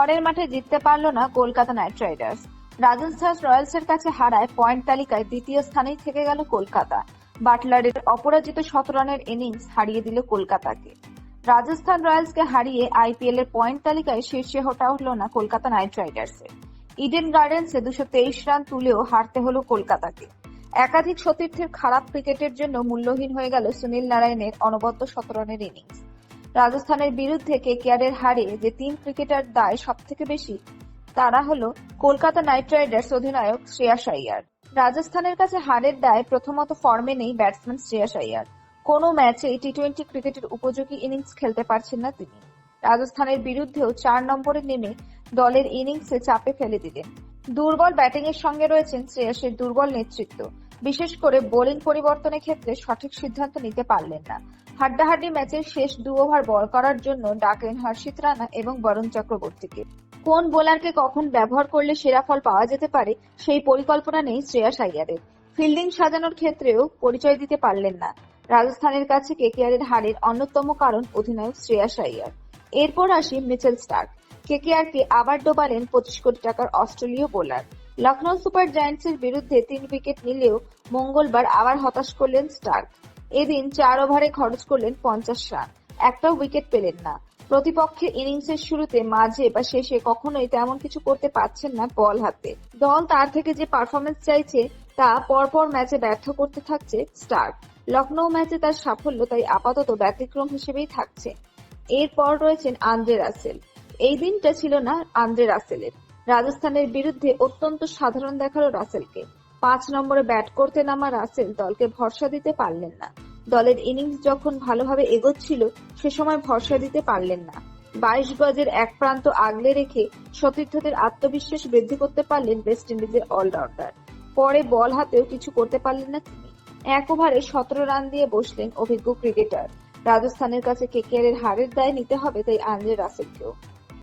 ঘরের মাঠে জিততে পারল না কলকাতা নাইট রাইডার্স। রাজস্থান রয়্যালসের কাছে হারায় পয়েন্ট তালিকায় দ্বিতীয় স্থানেই থেকে গেল কলকাতা। বাটলারের অপরাজিত শত রানের ইনিংস হারিয়ে দিল কলকাতাকে। রাজস্থান রয়্যালসকে হারিয়ে আইপিএল এর পয়েন্ট তালিকায় শীর্ষে হটা হলো না কলকাতা নাইট রাইডার্সের ইডেন গার্ডেন্সে দুশো তেইশ রান তুলেও হারতে হলো কলকাতাকে। একাধিক সতীর্থের খারাপ ক্রিকেটের জন্য মূল্যহীন হয়ে গেল সুনীল নারায়ণের অনবদ্য শত রানের ইনিংস। রাজস্থানের বিরুদ্ধে কেকেআরের হারে যে তিন ক্রিকেটার দায় সব থেকে বেশি তারা হলো কলকাতা নাইট রাইডার্স অধিনায়ক শ্রেয়াস আইয়ার রাজস্থানের কাছে হারের দায় প্রথমত ফর্মে নেই ব্যাটসম্যান শ্রেয়াস আইয়ার কোনো ম্যাচে টি টোয়েন্টি ক্রিকেটের উপযোগী ইনিংস খেলতে পারছেন না তিনি। রাজস্থানের বিরুদ্ধেও চার নম্বরে নেমে দলের ইনিংসে চাপে ফেলে দিলেন। দুর্বল ব্যাটিং এর সঙ্গে রয়েছেন শ্রেয়াসের দুর্বল নেতৃত্ব। বিশেষ করে বোলিং পরিবর্তনের ক্ষেত্রে সঠিক সিদ্ধান্ত নিতে পারলেন না। হাড্ডাহাড্ডি ম্যাচের শেষ দু ওভার বল করার জন্য ডাকলেন হর্ষিত রানা এবং বরুণ চক্রবর্তীকে। কোন বোলারকে কখন ব্যবহার করলে সেরা ফল পাওয়া যেতে পারে, সেই পরিকল্পনা নেই শ্রেয়াস আইয়ারের ফিল্ডিং সাজানোর ক্ষেত্রেও পরিচয় দিতে পারলেন না। রাজস্থানের কাছে কেকেআরের হারের অন্যতম কারণ অধিনায়ক শ্রেয়াস আইয়ার এরপর আসি মিচেল স্টার্ক। কেকেআরকে আবার ডোবালেন পঁচিশ কোটি টাকার অস্ট্রেলীয় বোলার। লখনৌ সুপার জায়ান্টসের বিরুদ্ধে তিন উইকেট নিলেও মঙ্গলবার আবার হতাশ করলেন স্টার্ক। এদিন চার ওভারে খরচ করলেন পঞ্চাশ রান। একটাও উইকেট পেলেন না। প্রতিপক্ষের ইনিংসের শুরুতে মাঝে বা শেষে কখনোই তেমন কিছু করতে পারছেন না বল হাতে। দল তার থেকে যে পারফরমেন্স চাইছে, তা পরপর ম্যাচে ব্যর্থ করতে থাকছে স্টার্ক। লখনৌ ম্যাচে তার সাফল্য তাই আপাতত ব্যতিক্রম হিসেবেই থাকছে। এরপর রয়েছেন আন্দ্রে রাসেল। এই দিনটা ছিল না আন্দ্রে রাসেলের। রাজস্থানের বিরুদ্ধে অত্যন্ত সাধারণ দেখাল রাসেলকে। পাঁচ নম্বরে ব্যাট করতে নামা রাসেল দলকে ভরসা দিতে পারলেন না। দলের ইনিংস যখন ভালোভাবে এগোচ্ছিল, সে সময় ভরসা দিতে পারলেন না। বাইশ গজের এক প্রান্ত আগলে রেখে সতীর্থদের আত্মবিশ্বাস বৃদ্ধি করতে পারলেন ওয়েস্ট ইন্ডিজের অলরাউন্ডার। পরে বল হাতেও কিছু করতে পারলেন না তিনি। এক ওভারে সতেরো রান দিয়ে বসলেন অভিজ্ঞ ক্রিকেটার। রাজস্থানের কাছে কেকেআর এর হারের দায় নিতে হবে তাই আন্দ্রে রাসেলকেও।